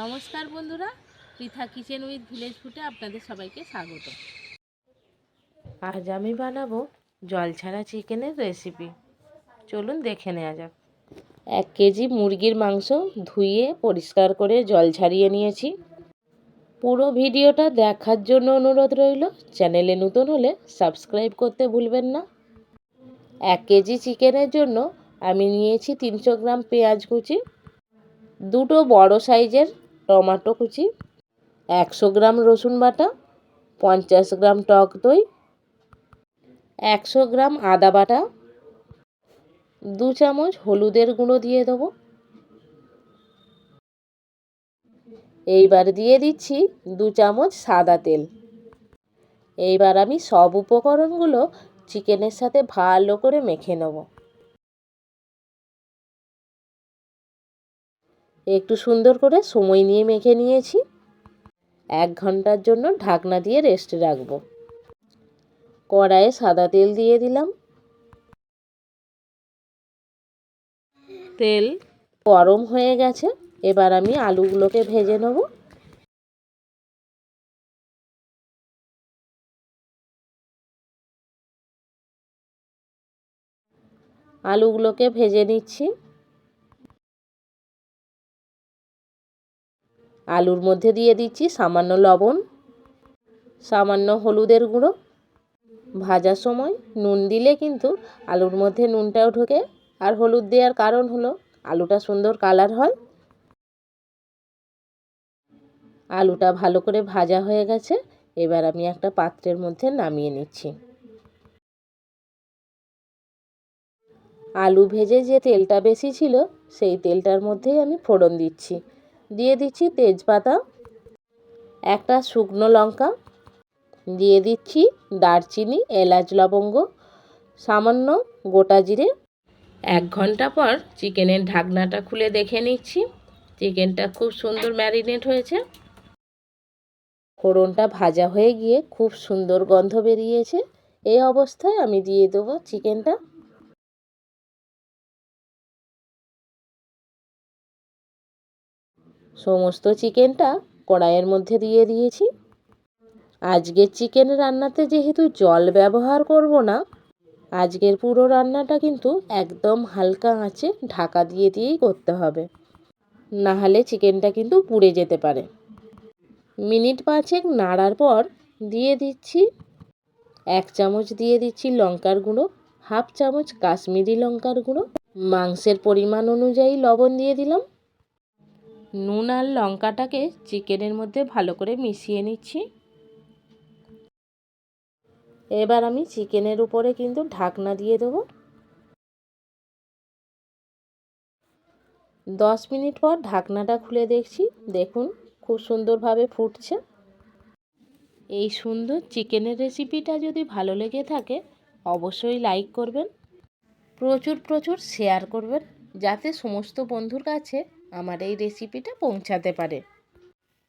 নমস্কার বন্ধুরা, Pritha kitchen with village ফুটে আপনাদের সবাইকে স্বাগত। আজ আমি বানাবো জল ছাড়া চিকেনের রেসিপি চলুন দেখে নেওয়া যাক। এক কেজি মুরগির মাংস ধুয়ে পরিষ্কার করে জল ছাড়িয়ে নিয়েছি। পুরো ভিডিওটা দেখার জন্য অনুরোধ রইল, চ্যানেলে নতুন হলে সাবস্ক্রাইব করতে ভুলবেন না। এক কেজি চিকেনের জন্য আমি নিয়েছি তিনশো গ্রাম পেঁয়াজ কুচি, দুটো বড় সাইজের টমেটো কুচি, একশো গ্রাম রসুন বাটা, পঞ্চাশ গ্রাম টক দই, একশো গ্রাম আদা বাটা, দু চামচ হলুদের গুঁড়ো দিয়ে দেবো। এইবার দিয়ে দিচ্ছি দু চামচ সাদা তেল। এইবার আমি সব উপকরণগুলো চিকেনের সাথে ভালো করে মেখে নেব। একটু সুন্দর করে সময় নিয়ে মেখে নিয়েছি। এক ঘণ্টার জন্য ঢাকনা দিয়ে রেস্টে রাখব। কড়াইয়ে সাদা তেল দিয়ে দিলাম। তেল গরম হয়ে গেছে, এবার আমি আলুগুলোকে ভেজে নেব। আলুগুলোকে ভেজে নিচ্ছি। আলুর মধ্যে দিয়ে দিচ্ছি সামান্য লবণ, সামান্য হলুদের গুঁড়ো। ভাজার সময় নুন দিলে কিন্তু আলুর মধ্যে নুনটাও ঢোকে। আর হলুদ দেওয়ার কারণ হলো আলুটা সুন্দর কালার হয়। আলুটা ভালো করে ভাজা হয়ে গেছে। এবার আমি একটা পাত্রের মধ্যে নামিয়ে নিচ্ছি। আলু ভেজে যে তেলটা বেশি ছিল, সেই তেলটার মধ্যেই আমি ফোড়ন দিচ্ছি। দিয়ে দিচ্ছি তেজপাতা, একটা শুকনো লঙ্কা, দিয়ে দিচ্ছি দারচিনি, এলাচ লবঙ্গ, সামান্য গোটা জিরে। এক ঘণ্টা পর চিকেনের ঢাকনাটা খুলে দেখে নিচ্ছি। চিকেনটা খুব সুন্দর ম্যারিনেট হয়েছে। ফোড়নটা ভাজা হয়ে গিয়ে খুব সুন্দর গন্ধ বেরিয়েছে। এই অবস্থায় আমি দিয়ে দেবো চিকেনটা। সমস্ত চিকেনটা কড়াইয়ের মধ্যে দিয়ে দিয়েছি। আজকের চিকেন রান্নাতে যেহেতু জল ব্যবহার করব না, আজকের পুরো রান্নাটা কিন্তু একদম হালকা আঁচে ঢাকা দিয়ে দিয়েই করতে হবে। না হলে চিকেনটা কিন্তু পুড়ে যেতে পারে। মিনিট পাঁচেক নাড়ার পর দিয়ে দিচ্ছি এক চামচ দিয়ে দিচ্ছি লঙ্কার গুঁড়ো, হাফ চামচ কাশ্মীরি লঙ্কার গুঁড়ো। মাংসের পরিমাণ অনুযায়ী লবণ দিয়ে দিলাম। নুন আর লঙ্কাটাকে চিকেনের মধ্যে ভালো করে মিশিয়ে নিচ্ছি। এবার আমি চিকেনের উপরে কিন্তু ঢাকনা দিয়ে দেবো। দশ মিনিট পর ঢাকনাটা খুলে দেখছি, দেখুন খুব সুন্দরভাবে ফুটছে। এই সুন্দর চিকেনের রেসিপিটা যদি ভালো লেগে থাকে, অবশ্যই লাইক করবেন। প্রচুর প্রচুর শেয়ার করবেন, যাতে সমস্ত বন্ধুর কাছে আমার এই রেসিপিটা পৌঁছাতে পারে।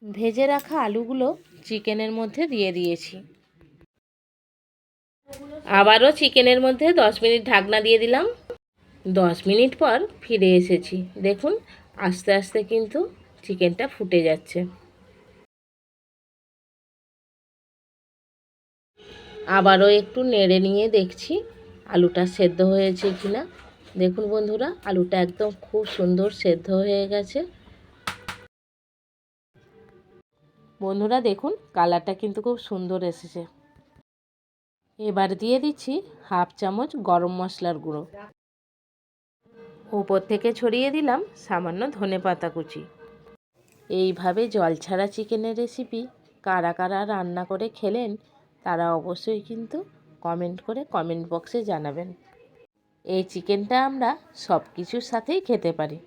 ভেজে রাখা আলুগুলো চিকেনের মধ্যে দিয়ে দিয়েছি। আবারও চিকেনের মধ্যে দশ মিনিট ঢাকনা দিয়ে দিলাম। দশ মিনিট পর ফিরে এসেছি। দেখুন, আস্তে আস্তে কিন্তু চিকেনটা ফুটে যাচ্ছে। আবারও একটু নেড়ে নিয়ে দেখছি আলুটা সেদ্ধ হয়েছে কিনা। দেখুন বন্ধুরা, আলুটা একদম খুব সুন্দর সেদ্ধ হয়ে গেছে। বন্ধুরা দেখুন, কালারটা কিন্তু খুব সুন্দর এসেছে। এবার দিয়ে দিচ্ছি হাফ চামচ গরম মশলার গুঁড়ো। উপর থেকে ছড়িয়ে দিলাম সামান্য ধনে পাতা কুচি। এইভাবে জল ছাড়া চিকেনের রেসিপি কারা কারা রান্না করে খেলেন, তারা অবশ্যই কিন্তু কমেন্ট করে কমেন্ট বক্সে জানাবেন। এই চিকেনটা আমরা সব কিছুর সাথেই খেতে পারি।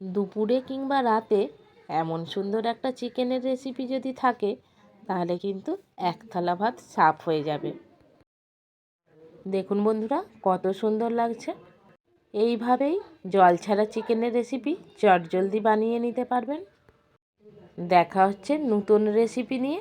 দুপুরে কিংবা রাতে এমন সুন্দর একটা চিকেনের রেসিপি যদি থাকে, তাহলে কিন্তু এক থালা ভাত সাফ হয়ে যাবে। দেখুন বন্ধুরা, কত সুন্দর লাগছে। এইভাবেই জল ছাড়া চিকেনের রেসিপি চটজলদি বানিয়ে নিতে পারবেন। দেখা হচ্ছে নতুন রেসিপি নিয়ে।